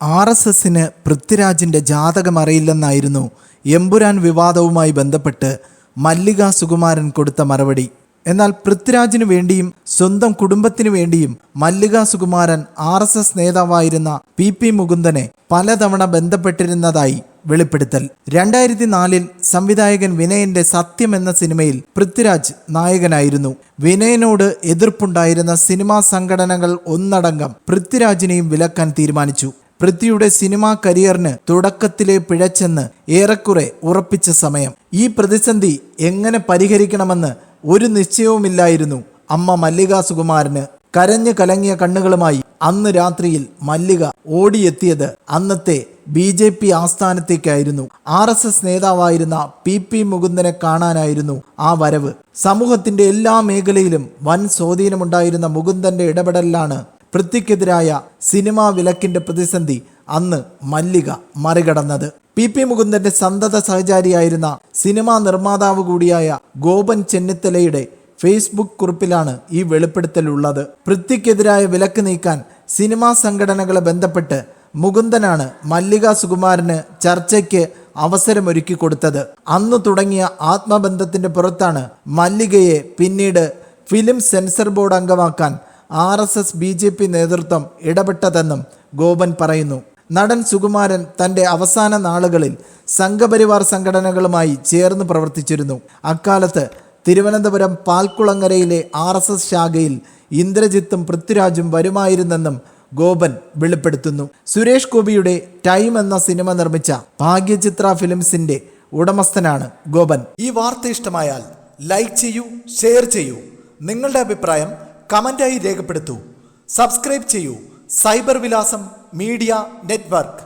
R S എസിന് പൃഥ്വിരാജിന്റെ ജാതകം അറിയില്ലെന്നായിരുന്നു എമ്പുരാൻ വിവാദവുമായി ബന്ധപ്പെട്ട് മല്ലിക സുകുമാരൻ കൊടുത്ത മറുപടി. എന്നാൽ പൃഥ്വിരാജിനു വേണ്ടിയും സ്വന്തം കുടുംബത്തിനു വേണ്ടിയും Mallika Sukumaran R S S നേതാവായിരുന്ന പി പി മുകുന്ദനെ പലതവണ ബന്ധപ്പെട്ടിരുന്നതായി വെളിപ്പെടുത്തൽ. രണ്ടായിരത്തി നാലിൽ സംവിധായകൻ വിനയന്റെ സത്യം എന്ന സിനിമയിൽ പൃഥ്വിരാജ് നായകനായിരുന്നു. വിനയനോട് എതിർപ്പുണ്ടായിരുന്ന സിനിമാ സംഘടനകൾ ഒന്നടങ്കം പൃഥ്വിരാജിനെയും വിലക്കാൻ തീരുമാനിച്ചു. പൃഥ്വിയുടെ സിനിമാ കരിയറിന് തുടക്കത്തിലെ പിഴച്ചെന്ന് ഏറെക്കുറെ ഉറപ്പിച്ച സമയം. ഈ പ്രതിസന്ധി എങ്ങനെ പരിഹരിക്കണമെന്ന് ഒരു നിശ്ചയവുമില്ലായിരുന്നു. അമ്മ മല്ലിക സുകുമാരന് കരഞ്ഞു കലങ്ങിയ കണ്ണുകളുമായി അന്ന് രാത്രിയിൽ മല്ലിക ഓടിയെത്തിയത് അന്നത്തെ ബി ജെ പി ആസ്ഥാനത്തേക്കായിരുന്നു. ആർ എസ് എസ് നേതാവായിരുന്ന പി പി മുകുന്ദനെ കാണാനായിരുന്നു ആ വരവ്. സമൂഹത്തിന്റെ എല്ലാ മേഖലയിലും വൻ സ്വാധീനമുണ്ടായിരുന്ന മുകുന്ദന്റെ ഇടപെടലിലാണ് പൃഥ്വിക്കെതിരായ സിനിമാ വിലക്കിന്റെ പ്രതിസന്ധി അന്ന് മല്ലിക മറികടന്നത്. പി പി മുകുന്ദന്റെ സന്തത സഹചാരിയായിരുന്ന സിനിമാ നിർമ്മാതാവ് കൂടിയായ ഗോപൻ ചെന്നിത്തലയുടെ ഫേസ്ബുക്ക് കുറിപ്പിലാണ് ഈ വെളിപ്പെടുത്തൽ ഉള്ളത് പൃഥ്വിക്കെതിരായ വിലക്ക് നീക്കാൻ സിനിമാ സംഘടനകളെ ബന്ധപ്പെട്ട് മുകുന്ദനാണ് മല്ലിക സുകുമാരന് ചർച്ചയ്ക്ക് അവസരമൊരുക്കി കൊടുത്തത്. അന്ന് തുടങ്ങിയ ആത്മബന്ധത്തിന്റെ പുറത്താണ് മല്ലികയെ പിന്നീട് film censor board അംഗമാക്കാൻ R S S B J P നേതൃത്വം ഇടപെട്ടതെന്നും ഗോപൻ പറയുന്നു. നടൻ സുകുമാരൻ തന്റെ അവസാന നാളുകളിൽ സംഘപരിവാർ സംഘടനകളുമായി ചേർന്ന് പ്രവർത്തിച്ചിരുന്നു. അക്കാലത്ത് തിരുവനന്തപുരം പാൽക്കുളങ്ങരയിലെ ആർ എസ് എസ് ശാഖയിൽ ഇന്ദ്രജിത്തും പൃഥ്വിരാജും വരുമായിരുന്നെന്നും ഗോപൻ വെളിപ്പെടുത്തുന്നു. സുരേഷ് ഗോപിയുടെ ടൈം എന്ന സിനിമ നിർമ്മിച്ച ഭാഗ്യചിത്ര ഫിലിംസിന്റെ ഉടമസ്ഥനാണ് ഗോപൻ. ഈ വാർത്ത ഇഷ്ടമായാൽ ലൈക്ക് ചെയ്യൂ ഷെയർ ചെയ്യൂ. നിങ്ങളുടെ അഭിപ്രായം കമന്റായി രേഖപ്പെടുത്തൂ. സബ്സ്ക്രൈബ് ചെയ്യൂ. സൈബർ വിലാസം മീഡിയ നെറ്റ്വർക്ക്.